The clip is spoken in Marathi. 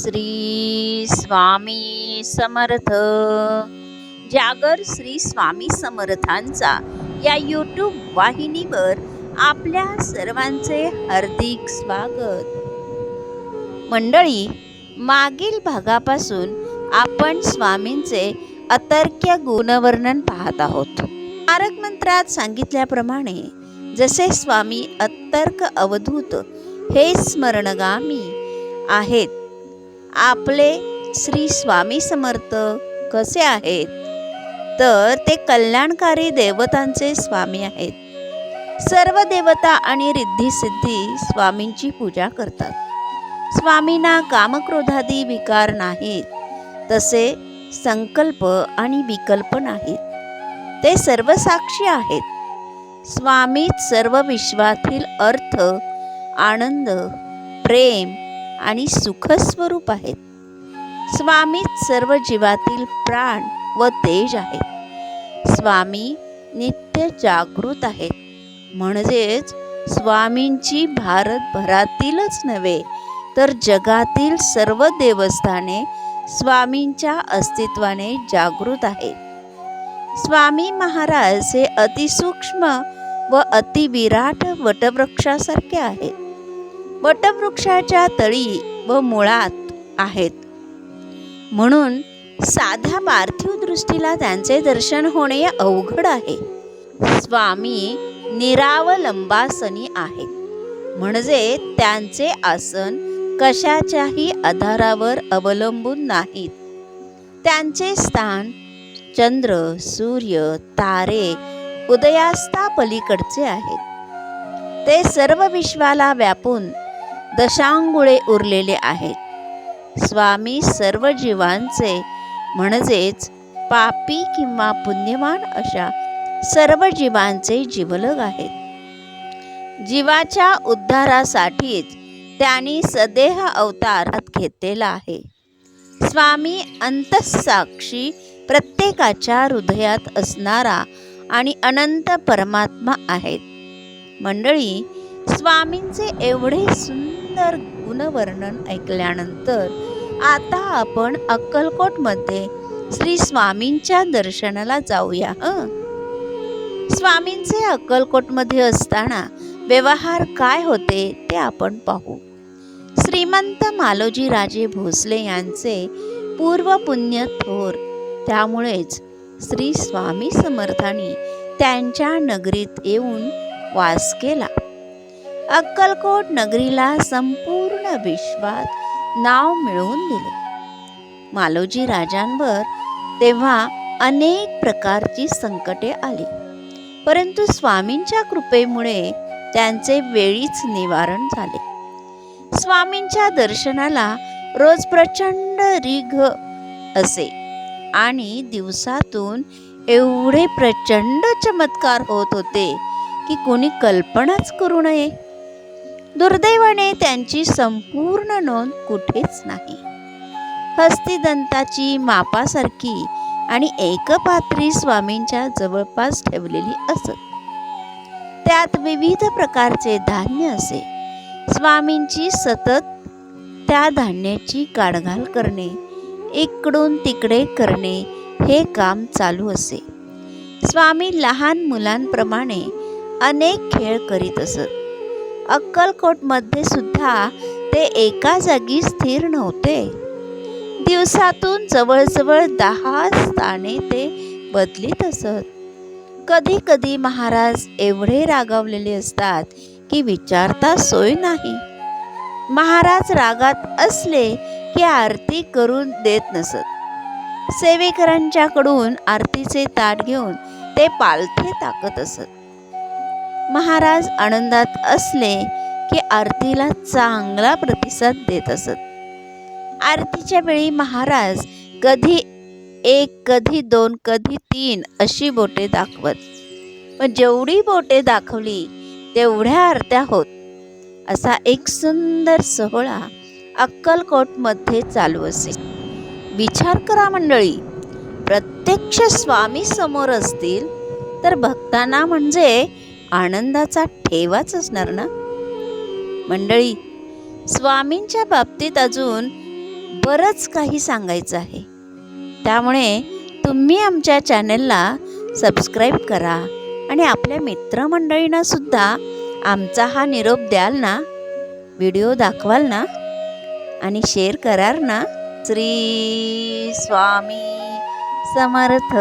श्री स्वामी समर्थ. जागर श्री स्वामी समर्थांचा या यूट्यूब वाहिनीवर आपल्या सर्वांचे हार्दिक स्वागत. मंडळी मागील भागापासून आपण स्वामींचे अतर्क्य गुणवर्णन पाहत आहोत. तारक मंत्रात सांगितल्याप्रमाणे जसे स्वामी अतर्क अवधूत हे स्मरणगामी आहेत आपले श्री स्वामी समर्थ कसे आहेत? तर ते कल्याणकारी देवतांचे स्वामी आहेत. सर्व देवता आणि रिद्धी स्वामींची पूजा करतात. स्वामींना कामक्रोधादी विकार नाहीत तसे संकल्प आणि विकल्प नाहीत. ते सर्व साक्षी आहेत. स्वामीच सर्व विश्वातील अर्थ आनंद प्रेम आणि सुखस्वरूप आहेत. स्वामीच सर्व जीवातील प्राण व तेज आहेत. स्वामी नित्य जागृत आहेत. म्हणजेच स्वामींची भारतभरातीलच नव्हे तर जगातील सर्व देवस्थाने स्वामींच्या अस्तित्वाने जागृत आहेत. स्वामी महाराज हे अतिसूक्ष्म व अतिविराट वटवृक्षासारखे आहेत. वटवृक्षाच्या तळी व मुळात आहेत. म्हणून साध्या पार्थिव दृष्टीला त्यांचे दर्शन होणे अवघड आहे. स्वामी निरावलंबासनी आहेत. म्हणजे त्यांचे आसन कशाच्याही आधारावर अवलंबून नाहीत. त्यांचे स्थान चंद्र सूर्य तारे उदयास्ता पलीकडचे आहेत. ते सर्व विश्वाला व्यापून दशांगुळे उरलेले आहेत. स्वामी सर्व जीवांचे म्हणजेच पापी किंवा पुण्यवान अशा सर्व जीवांचे जीवलग आहेत. जीवाच्या उद्धारासाठीच त्यांनी सदेह अवतारात घेतलेला आहे. स्वामी अंतःसाक्षी प्रत्येकाच्या हृदयात असणारा आणि अनंत परमात्मा आहेत. मंडळी स्वामींचे एवढे सुंदर गुणवर्णन ऐकल्यानंतर आता आपण अक्कलकोटमध्ये श्री स्वामींच्या दर्शनाला जाऊया हं स्वामींचे अक्कलकोटमध्ये असताना व्यवहार काय होते ते आपण पाहू. श्रीमंत मालोजी राजे भोसले यांचे पूर्व पुण्य थोर त्यामुळेच श्री स्वामी समर्थांनी त्यांच्या नगरीत येऊन वास केला. अक्कलकोट नगरीला संपूर्ण विश्वात नाव मिळवून दिले. मालोजी राजांवर तेव्हा अनेक प्रकारची संकटे आली. परंतु स्वामींच्या कृपेमुळे त्यांचे वेळीच निवारण झाले. स्वामींच्या दर्शनाला रोज प्रचंड रिघ असे आणि दिवसातून एवढे प्रचंड चमत्कार होत होते की कोणी कल्पनाच करू नये. दुर्दैवाने त्यांची संपूर्ण नोंद कुठेच नाही. हस्तिदंताची मापासारखी आणि एकपात्री स्वामींच्या जवळपास ठेवलेली असत. त्यात विविध प्रकारचे धान्य असे. स्वामींची सतत त्या धान्याची काढघाल करणे इकडून तिकडे करणे हे काम चालू असे. स्वामी लहान मुलांप्रमाणे अनेक खेळ करीत असत. अक्कलकोटमध्ये सुद्धा ते एका जागी स्थिर नव्हते. दिवसातून जवळजवळ दहा स्थाने ते बदलीत असत. कधी कधी महाराज एवढे रागावलेले असतात की विचारता सोय नाही. महाराज रागात असले की आरती करून देत नसत. सेवेकरांच्याकडून आरतीचे ताट घेऊन ते पालथे टाकत असत. महाराज आनंदात असले की आरतीला चांगला प्रतिसाद देत असत. आरतीच्या वेळी महाराज कधी एक कधी दोन कधी तीन अशी बोटे दाखवत. पण जेवढी बोटे दाखवली तेवढ्या आरत्या होत. असा एक सुंदर सोहळा अक्कलकोटमध्ये चालू असे. विचार करा मंडळी प्रत्यक्ष स्वामी समोर असतील तर भक्तांना म्हणजे आनंदाचा ठेवाच असणार ना? मंडळी स्वामींच्या बाबतीत अजून बरंच काही सांगायचं आहे. त्यामुळे तुम्ही आमच्या चॅनलला सबस्क्राईब करा आणि आपल्या मित्रमंडळींना सुद्धा आमचा हा निरोप द्याल ना? व्हिडिओ दाखवाल ना? आणि शेअर कराल ना? श्री स्वामी समर्थ.